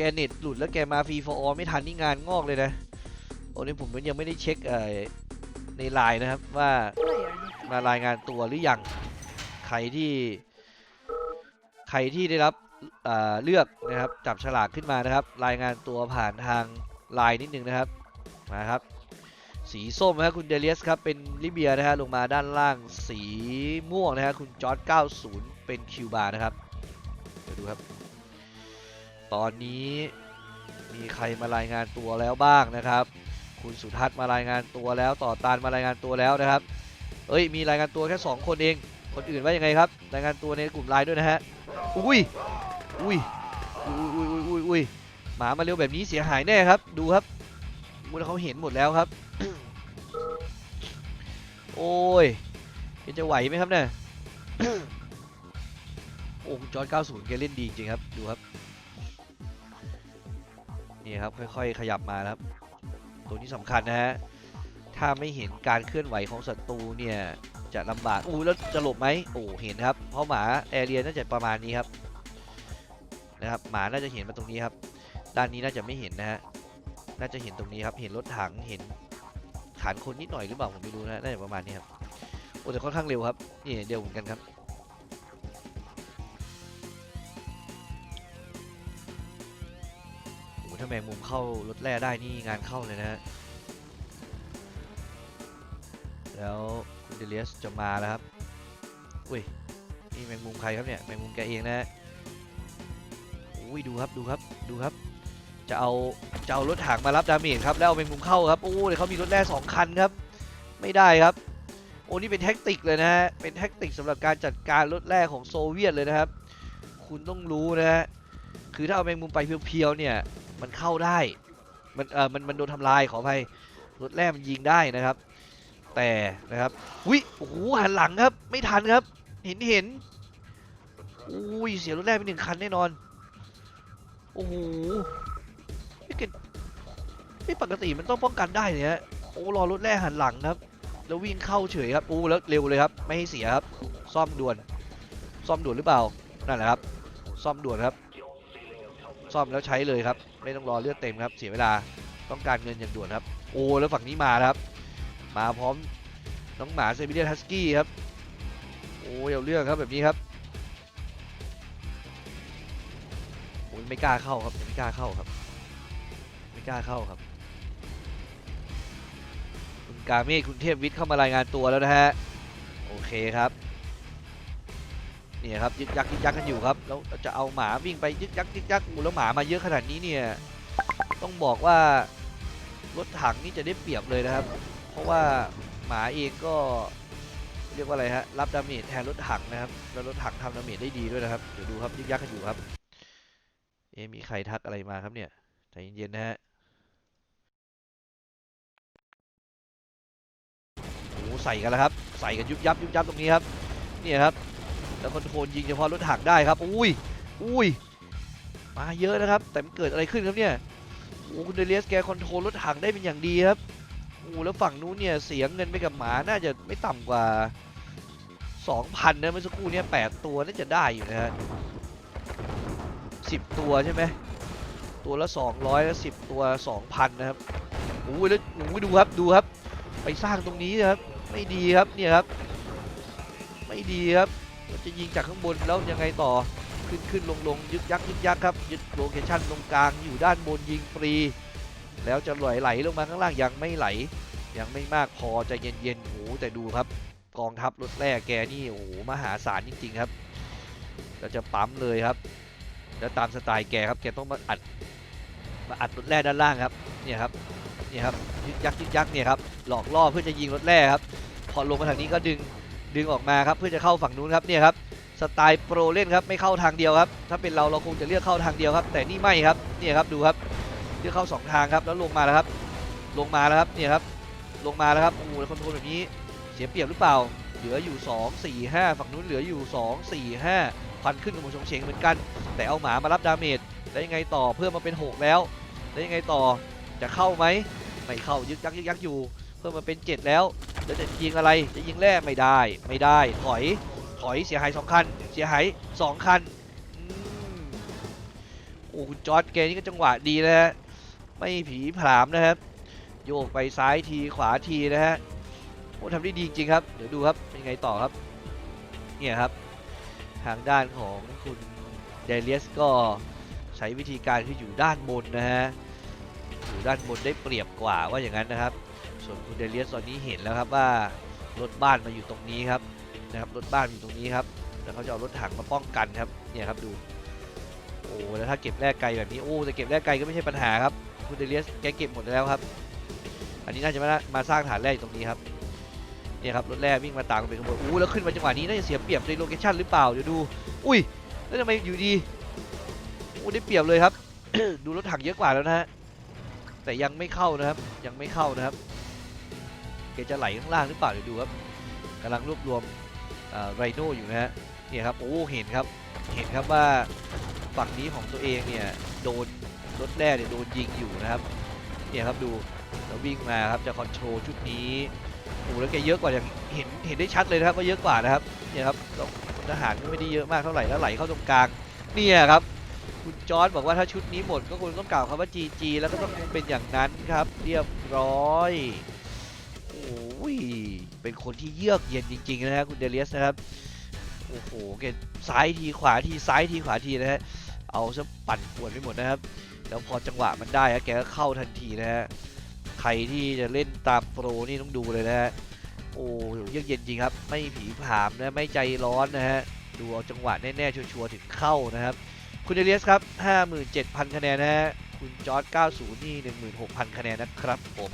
กเน็ตหลุดแล้วแกมาฟรีฟอร์ไม่ทันนี่งานงอกเลยนะโอ้นี่ผมยังไม่ได้เช็คในไลน์นะครับว่ามารายงานตัวหรือยังใครที่ใครที่ได้รับเเลือกนะครับจับฉลากขึ้นมานะครับ รายงานตัวผ่านทางไลน์นิดนึงนะครับมาครับสีส้มนะครับคุณเดเลียสครับเป็นลิเบียนะฮะลงมาด้านล่างสีม่วงนะฮะคุณจอร์ด90 เป็นคิวบาร์นะครับเดี๋ยวดูครับ ตอนนี้มีใครมารายงานตัวแล้วบ้างนะครับ คุณสุทัศน์มารายงานตัวแล้ว ต่อตานมารายงานตัวแล้วนะครับเอ้ยมีรายงานตัวแค่ 2 คนเอง คนอื่นว่ายังไงครับ รายงานตัวในกลุ่มไลน์ด้วยนะฮะอุ้ยอุ้ยอุ้ยอุ้ยอุ้ยอุ้ยอุ้ยหมามาเร็วแบบนี้เสียหายแน่ครับ ดูครับมูลเขาเห็นหมดแล้วครับ โอ้ยจะไหวไหมครับเนี่ยโอ้จอร์ด90แกเล่นดีจริงครับ ดูครับ นี่ครับค่อยๆขยับมาครับ ตัวนี้สำคัญนะฮะถ้าไม่เห็นการเคลื่อนไหวของศัตรูเนี่ยจะลำบากอู้แล้วจะหลบไหมโอ้เห็นครับ เพราะหมาแอเรียน่าจะประมาณนี้ครับนะครับหมาน่าจะเห็นมาตรงนี้ครับ ด้านนี้น่าจะไม่เห็นนะฮะน่าจะเห็นตรงนี้ครับ เห็นรถถังเห็นฐานคนนิดหน่อยหรือเปล่าผมไม่รู้นะน่าจะประมาณนี้ครับโอ้แต่ค่อนข้างเร็วครับนี่เร็วเหมือนกันครับ ถ้าแมงมุมเข้ารถแร่ได้นี่งานเข้าเลยนะฮะ แล้วคุณเดเลียสจะมาแล้วครับ อุ้ย นี่แมงมุมใครครับเนี่ย แมงมุมแกเองนะฮะอุ้ยดูครับดูครับดูครับ จะเอาจะเอารถถังมารับดาเมจครับแล้วเอาแมงมุมเข้าครับโอ้เดี๋ยวเขามีรถแร่สองคันครับ ไม่ได้ครับโอ้นี่เป็นแท็กติกเลยนะฮะเป็นแท็กติกสำหรับการจัดการรถแร่ของโซเวียตเลยนะครับ คุณต้องรู้นะฮะคือถ้าเอาแมงมุมไปเพียวๆเนี่ย มันเข้าได้ มันเออมันมันโดนทำลายขออภัยรถแร่มันยิงได้นะครับ แต่นะครับอุ้ยโอ้โหหันหลังครับ ไม่ทันครับ เห็นเห็นอุ้ยเสียรถแร่ไปหนึ่งคันแน่นอนโอ้โหไม่เกินไม่ปกติมันต้องป้องกันได้เนี่ยโอ้รอรถแร่หันหลังครับ แล้ววิ่งเข้าเฉยครับโอ้แล้วเร็วเลยครับ ไม่ให้เสียครับ ซ่อมด่วน ซ่อมด่วนหรือเปล่านั่นแหละครับ ซ่อมด่วนครับ ซ่อมแล้วใช้เลยครับ ไม่ต้องรอเลือดเต็มครับ เสียเวลาต้องการเงินอย่างด่วนครับ โอ้แล้วฝั่งนี้มาครับ มาพร้อมน้องหมาเซบิเลียนฮัสกี้ครับ โอ้ยเอาเรื่องครับแบบนี้ครับโอ้ยไม่กล้าเข้าครับไม่กล้าเข้าครับ ไม่กล้าเข้าครับ คุณกาเมฆคุณเทพวิทย์เข้ามารายงานตัวแล้วนะฮะ โอเคครับ เนี่ยครับยึกยักยึกยักกันอยู่ครับแล้วจะเอาหมาวิ่งไปยึกยักยึกยักอ้แล้วหมามาเยอะขนาดนี้เนี่ยต้องบอกว่ารถถังนี่จะได้เปรียบเลยนะครับ เพราะว่าหมาเองก็เรียกว่าอะไรฮะรับดาเมจแทนรถถังนะครับแล้วรถถังทำดาเมจได้ดีด้วยนะครับเดี๋ยวดูครับยึกยักกันอยู่ครับเอ๊มีใครทักอะไรมาครับเนี่ยใจเย็นๆนะฮะโอ้ใส่กันแล้วครับ ใส่กันยุบยับยุบยับตรงนี้ครับเนี่ยครับ แล้วคอนโทรลยิงเฉพาะรถถังได้ครับ อุ้ย อุ้ย มาเยอะนะครับ แต่มันเกิดอะไรขึ้นครับเนี่ยโอ้คุณเดเลียสแกคอนโทรลรถถังได้เป็นอย่างดีครับโอ้แล้วฝั่งนู้นเนี่ยเสียเงินไปกับหมาน่าจะไม่ต่ำกว่า 2,000นะเมื่อสักครู่เนี่ย8ตัวน่าจะได้อยู่นะฮะ10 ตัวใช่ไหมตัวละ 200แล้ว10 ตัว 2,000 นะครับโอ้ยแล้วโอ้ยดูครับดูครับ ไปสร้างตรงนี้นะครับ ไม่ดีครับเนี่ยครับ ไม่ดีครับ จะยิงจากข้างบนแล้วยังไงต่อขึ้นขึ้นลงลงยึกยักยึกยักครับยึดโลเคชั่นตรงกลางอยู่ด้านบนยิงฟรี แล้วจะไหลไหลลงมาข้างล่างยังไม่ไหล ยังไม่มากพอใจะเย็นๆโอ้แต่ดูครับ กองทัพรถแร่แกนี่โอ้โหมหาศาลจริง ๆครับแล้วจะปั๊มเลยครับ แล้วตามสไตล์แกครับแกต้องมาอัดมาอัดรถแร่ด้านล่างครับเนี่ยครับเนี่ยครับยึกยักยึกยักเนี่ยครับหลอกล่อเพื่อจะยิงรถแร่ครับพอลงมาทางนี้ก็ดึง ดึงออกมาครับเพื่อจะเข้าฝั่งนู้นครับเนี่ยครับสไตล์โปรเล่นครับไม่เข้าทางเดียวครับถ้าเป็นเราเราคงจะเลือกเข้าทางเดียวครับ แต่นี่ไม่ครับเนี่ยครับดูครับเลือกเข้าสองทางครับแล้วลงมาแล้วครับ ลงมาแล้วครับเนี่ยครับลงมาแล้วครับโอ้โหคอนโทรลแบบนี้เสียเปรียบหรือเปล่า เหลืออยู่ 2 4 5 ฝั่งนู้นเหลืออยู่ 2 4 5พันขึ้นกับหมชงเฉงเหมือนกัน แต่เอาหมามารับดาเมจแล้วยังไงต่อเพิ่มมาเป็น 6 แล้วแล้วยังไงต่อจะเข้าไหมไม่เข้ายึกยักยึกยักอยู่ เพิ่มมาเป็น 7 แล้ว แล้วจะยิงอะไรจะยิงแร่ไม่ได้ไม่ได้ ถอยถอยเสียหายสองคัน เสียหายสองคันอโอ้คุณจอร์ดแกนี่ก็จังหวะดีนะฮะไม่ผีผามนะครับ โยกไปซ้ายทีขวาทีนะฮะโอ้ทำได้ดีจริงครับ เดี๋ยวดูครับเป็นไงต่อครับเนี่ยครับ ทางด้านของคุณเดเลียสก็ใช้วิธีการคืออยู่ด้านบนนะฮะอยู่ด้านบนได้เปรียบกว่าว่าอย่างนั้นนะครับ ส่วนคุณเดเลียสตอนนี้เห็นแล้วครับว่ารถบ้านมาอยู่ตรงนี้ครับนะครับรถบ้านอยู่ตรงนี้ครับแล้วเขาจะเอารถถังมาป้องกันครับเนี่ยครับดูโอ้แล้วถ้าเก็บแร่ไกลแบบนี้โอ้แต่เก็บแร่ไกลก็ไม่ใช่ปัญหาครับคุณเดเลียสแกเก็บหมดแล้วครับ อันนี้น่าจะมามาสร้างฐานแร่ตรงนี้ครับเนี่ยครับรถแร่วิ่งมาตามกันไปขบวนอู้แล้วขึ้นมาจังหวะนี้น่าจะเสียเปรียบในโลเคชั่นหรือเปล่าเดี๋ยวดูอุ้ยแล้วทำไมอยู่ดีอู้ได้เปรียบเลยครับ ดูรถถังเยอะกว่าแล้วนะฮะแต่ยังไม่เข้านะครับยังไม่เข้านะครับ จะไหลข้างล่างหรือเปล่าเดี๋ยวดูครับกำลังรวบรวมไรโน่อยู่นะฮะเนี่ยครับโอ้เห็นครับเห็นครับว่าฝั่งนี้ของตัวเองเนี่ยโดนรถแร่เนี่ยโดนยิงอยู่นะครับเนี่ยครับดูแล้ววิ่งมาครับจะคอนโทรลชุดนี้โอ้แล้วแกเยอะกว่าอย่างเห็นเห็นได้ชัดเลยนะครับว่าเยอะกว่านะครับเนี่ยครับทหารก็ไม่ได้เยอะมากเท่าไหร่แล้วไหลเข้าตรงกลางเนี่ยครับคุณจอร์ดบอกว่าถ้าชุดนี้หมดก็คงต้องกล่าวคำว่า GG แล้วก็ต้องเป็นอย่างนั้นครับ เรียบร้อย โอ้ยเป็นคนที่เยือกเย็นจริงๆนะครับคุณเดเลียสนะครับ โอ้โหแกซ้ายทีขวาทีซ้ายทีขวาทีนะฮะ เอาซะปั่นป่วนไปหมดนะครับ แล้วพอจังหวะมันได้ฮะแกก็เข้าทันทีนะฮะ ใครที่จะเล่นตามโปรนี่ต้องดูเลยนะฮะ โอ้เยือกเย็นจริงครับ ไม่ผีผามนะ ไม่ใจร้อนนะฮะ ดูเอาจังหวะแน่ๆชัวร์ๆถึงเข้านะครับ คุณเอเลียสครับ 57,000 คะแนนนะฮะ คุณจอร์ด90 นี่ 16,000 คะแนนนะครับผม